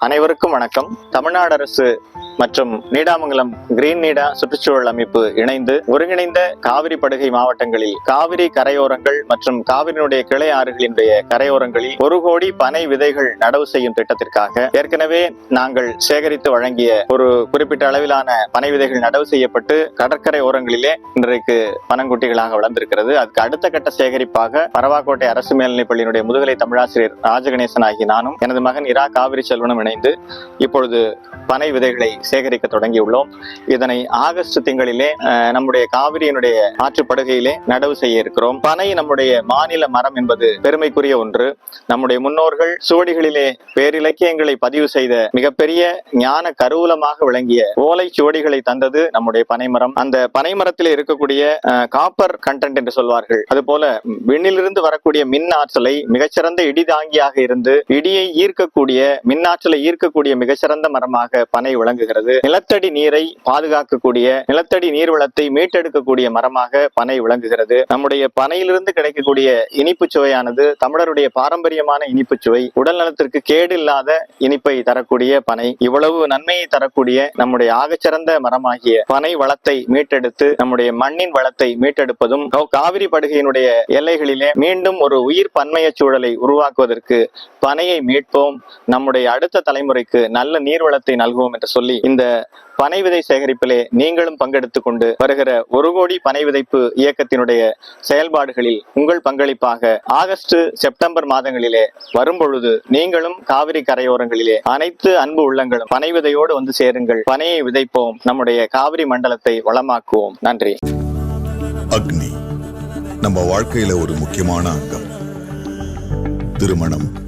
அனைவருக்கும் வணக்கம். தமிழ்நாடு அரசு மற்றும் நீடாமங்கலம் கிரீன் நீடா சுற்றுச்சூழல் அமைப்பு இணைந்து ஒருங்கிணைந்த காவிரி படுகை மாவட்டங்களில் காவிரி கரையோரங்கள் மற்றும் காவிரியினுடைய கிளை ஆறுகளினுடைய கரையோரங்களில் ஒரு கோடி பனை விதைகள் நடவு செய்யும் திட்டத்திற்காக ஏற்கனவே நாங்கள் சேகரித்து வழங்கிய ஒரு குறிப்பிட்ட அளவிலான பனை விதைகள் நடவு செய்யப்பட்டு கடற்கரை ஓரங்களிலே இன்றைக்கு பனங்குட்டிகளாக வளர்ந்திருக்கிறது. அதுக்கு அடுத்த கட்ட சேகரிப்பாக பரவாக்கோட்டை அரசு மேல்நிலைப் பள்ளியினுடைய முதுகலை தமிழாசிரியர் ராஜகணேசன் ஆகிய நானும் எனது மகன் இரா காவிரி செல்வனும் இணைந்து இப்பொழுது பனை விதைகளை சேகரிக்க தொடங்கியுள்ளோம். இதனை ஆகஸ்ட் திங்களிலே நம்முடைய காவிரியினுடைய ஆற்றுப்படுகையிலே நடவு செய்ய இருக்கிறோம். பனை நம்முடைய மாநில மரம் என்பது பெருமைக்குரிய ஒன்று. நம்முடைய முன்னோர்கள் சுவடிகளிலே பேரிலக்கியங்களை பதிவு செய்த மிகப்பெரிய ஞான கருவூலமாக விளங்கிய ஓலை சுவடிகளை தந்தது நம்முடைய பனைமரம் அந்த பனைமரத்தில் இருக்கக்கூடிய காப்பர் கண்டென்ட் என்று சொல்வார்கள். அதுபோல விண்ணிலிருந்து வரக்கூடிய மின் ஆற்றலை மிகச்சிறந்த இடி தாங்கியாக இருந்து இடியை ஈர்க்கக்கூடிய மின்னாற்றலை ஈர்க்கக்கூடிய மிகச்சிறந்த மரமாக பனை விளங்குகிறது. வருகிறது நிலத்தடி நீரை பாதுகாக்கக்கூடிய நிலத்தடி நீர்வளத்தை மீட்டெடுக்கக்கூடிய மரமாக பனை விளங்குகிறது. நம்முடைய பனையிலிருந்து கிடைக்கக்கூடிய இனிப்பு சுவையானது தமிழருடைய பாரம்பரியமான இனிப்பு சுவை. உடல் நலத்திற்கு கேடு இல்லாத இனிப்பை தரக்கூடிய பனை இவ்வளவு நன்மையை தரக்கூடிய நம்முடைய ஆகச்சிறந்த மரமாகிய பனை வளத்தை மீட்டெடுத்து நம்முடைய மண்ணின் வளத்தை மீட்டெடுப்பதும் காவிரி படுகையினுடைய எல்லைகளிலே மீண்டும் ஒரு உயிர் பன்மைய சூழலை உருவாக்குவதற்கு பனையை மீட்போம் நம்முடைய அடுத்த தலைமுறைக்கு நல்ல நீர்வளத்தை நல்குவோம் என்று சொல்லி இந்த பனை விதை சேகரிப்பிலே நீங்களும் பங்கெடுத்துக் கொண்டு வருகிற ஒரு கோடி பனை விதைப்பு இயக்கத்தினுடைய செயல்பாடுகளில் உங்கள் பங்களிப்பாக ஆகஸ்ட் செப்டம்பர் மாதங்களிலே வரும்பொழுது நீங்களும் காவிரி கரையோரங்களிலே அனைத்து அன்பு உள்ளங்களும் பனை விதையோடு வந்து சேருங்கள். பனையை விதைப்போம். நம்முடைய காவிரி மண்டலத்தை வளமாக்குவோம். நன்றி. அக்னி நம்ம வாழ்க்கையில ஒரு முக்கியமான அங்கம். திருமணம்.